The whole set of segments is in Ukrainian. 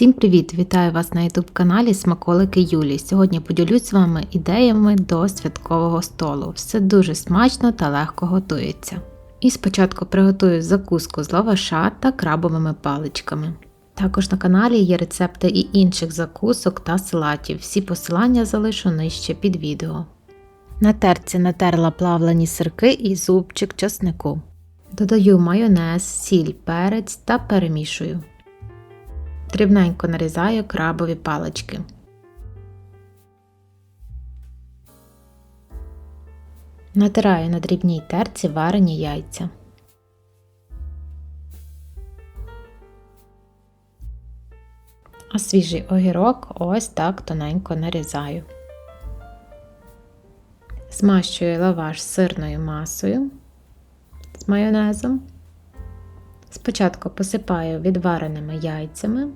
Всім привіт! Вітаю вас на YouTube каналі Смаколики Юлі. Сьогодні поділюсь з вами ідеями до святкового столу. Все дуже смачно та легко готується. І спочатку приготую закуску з лаваша та крабовими паличками. Також на каналі є рецепти і інших закусок та салатів. Всі посилання залишу нижче під відео. На терці натерла плавлені сирки і зубчик часнику. Додаю майонез, сіль, перець та перемішую. Дрібненько нарізаю крабові палички. Натираю на дрібній терці варені яйця. А свіжий огірок ось так тоненько нарізаю. Змащую лаваш сирною масою з майонезом. Спочатку посипаю відвареними яйцями,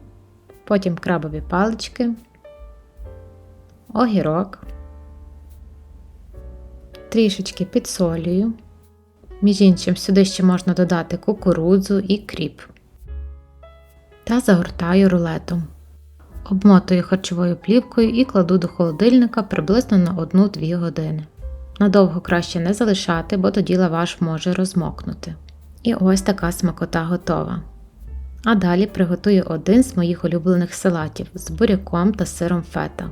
потім крабові палички, огірок, трішечки підсолюю. Між іншим, сюди ще можна додати кукурудзу і кріп. Та загортаю рулетом. Обмотую харчовою плівкою і кладу до холодильника приблизно на 1-2 години. Надовго краще не залишати, бо тоді лаваш може розмокнути. І ось така смакота готова. А далі приготую один з моїх улюблених салатів з буряком та сиром фета.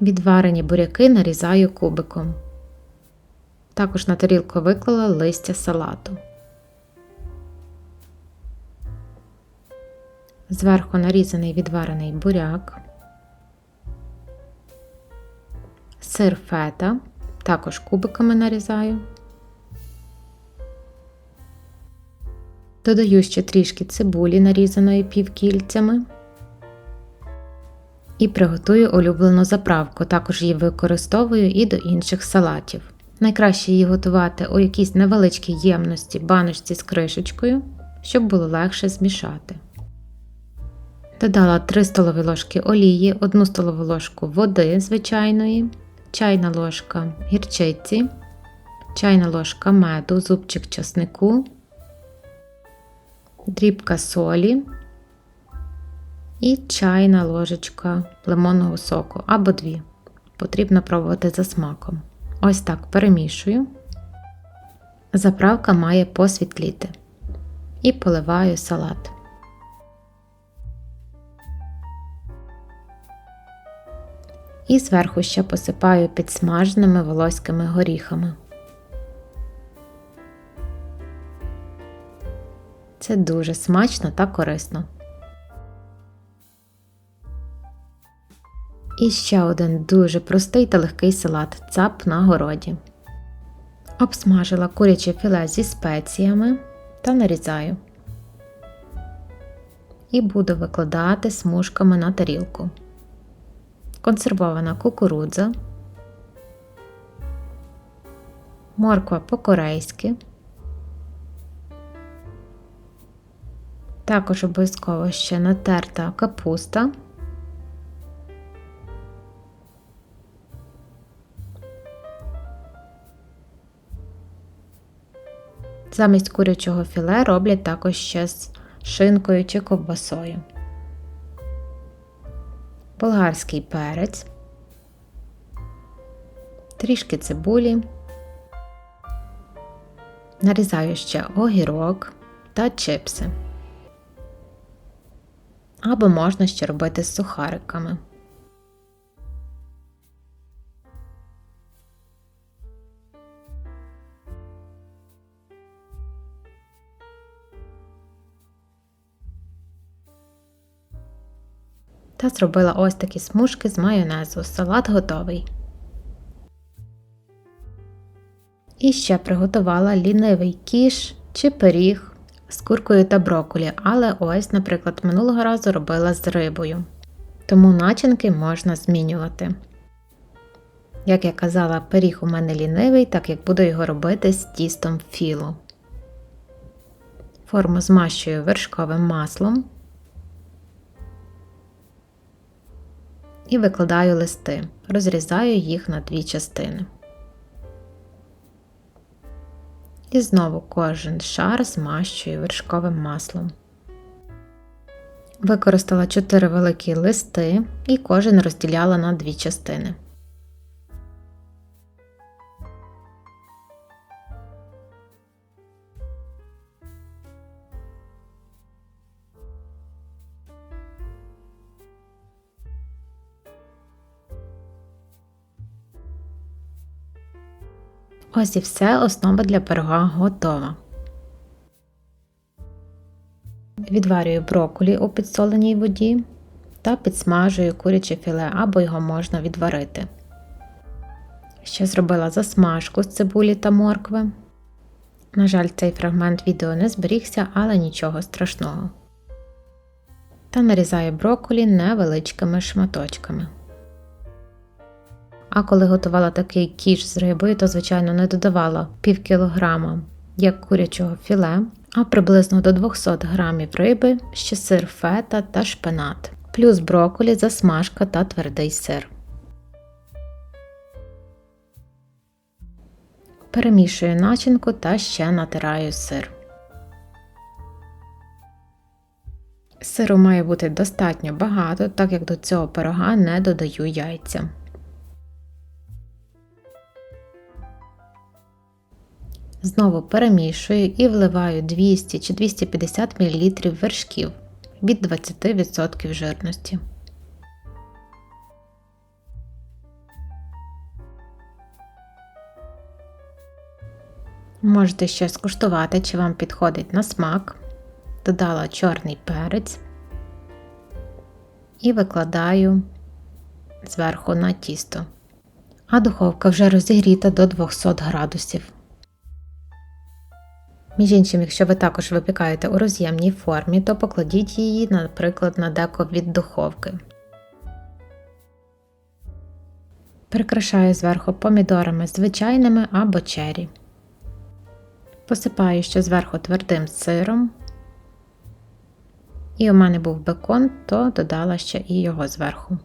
Відварені буряки нарізаю кубиком. Також на тарілку виклала листя салату. Зверху нарізаний відварений буряк, сир фета, також кубиками нарізаю. Додаю ще трішки цибулі, нарізаної півкільцями. І приготую улюблену заправку, також її використовую і до інших салатів. Найкраще її готувати у якійсь невеличкій ємності баночці з кришечкою, щоб було легше змішати. Додала 3 столові ложки олії, 1 столову ложку води звичайної, чайна ложка гірчиці, чайна ложка меду, зубчик часнику дрібка солі і чайна ложечка лимонного соку або дві. Потрібно пробувати за смаком. Ось так перемішую. Заправка має посвітліти. І поливаю салат. І зверху ще посипаю підсмаженими волоськими горіхами. Це дуже смачно та корисно. І ще один дуже простий та легкий салат цап на городі. Обсмажила куряче філе зі спеціями та нарізаю. І буду викладати смужками на тарілку. Консервована кукурудза, морква по-корейськи. Також обов'язково ще натерта капуста. Замість курячого філе роблять також ще з шинкою чи ковбасою. Болгарський перець, трішки цибулі, нарізаю ще огірок та чипси або можна ще робити з сухариками. Та зробила ось такі смужки з майонезу. Салат готовий. І ще приготувала лінивий кіш чи пиріг з куркою та брокколі, але ось, наприклад, минулого разу робила з рибою. Тому начинки можна змінювати. Як я казала, пиріг у мене лінивий, так як буду його робити з тістом філу. Форму змащую вершковим маслом і викладаю листи, розрізаю їх на дві частини. І знову кожен шар змащую вершковим маслом. Використала 4 великі листи і кожен розділяла на дві частини. Ось і все, основа для пирога готова. Відварюю брокколі у підсоленій воді та підсмажую куряче філе або його можна відварити. Ще зробила засмажку з цибулі та моркви. На жаль, цей фрагмент відео не зберігся, але нічого страшного. Та нарізаю брокколі невеличкими шматочками. А коли готувала такий кіш з рибою, то, звичайно, не додавала пів кілограма як курячого філе, а приблизно до 200 грамів риби, ще сир фета та шпинат, плюс брокколі, засмажка та твердий сир. Перемішую начинку та ще натираю сир. Сиру має бути достатньо багато, так як до цього пирога не додаю яйця. Знову перемішую і вливаю 200 чи 250 мл вершків від 20% жирності. Можете ще скуштувати, чи вам підходить на смак. Додала чорний перець і викладаю зверху на тісто. А духовка вже розігріта до 200 градусів. Між іншим, якщо ви також випікаєте у роз'ємній формі, то покладіть її, наприклад, на деко від духовки. Прикрашаю зверху помідорами звичайними або чері. Посипаю ще зверху твердим сиром. І у мене був бекон, то додала ще і його зверху.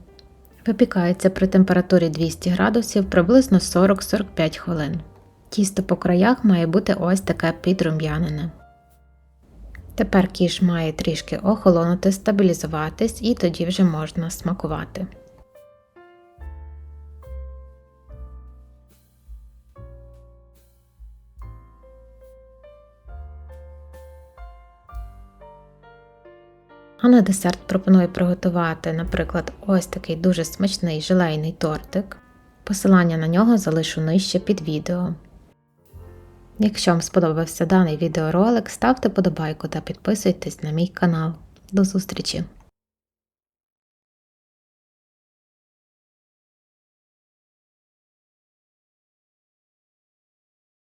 Випікається при температурі 200 градусів приблизно 40-45 хвилин. Тісто по краях має бути ось таке підрум'янене. Тепер кіш має трішки охолонути, стабілізуватись і тоді вже можна смакувати. А на десерт пропоную приготувати, наприклад, ось такий дуже смачний желейний тортик. Посилання на нього залишу нижче під відео. Якщо вам сподобався даний відеоролик, ставте подобайку та підписуйтесь на мій канал. До зустрічі!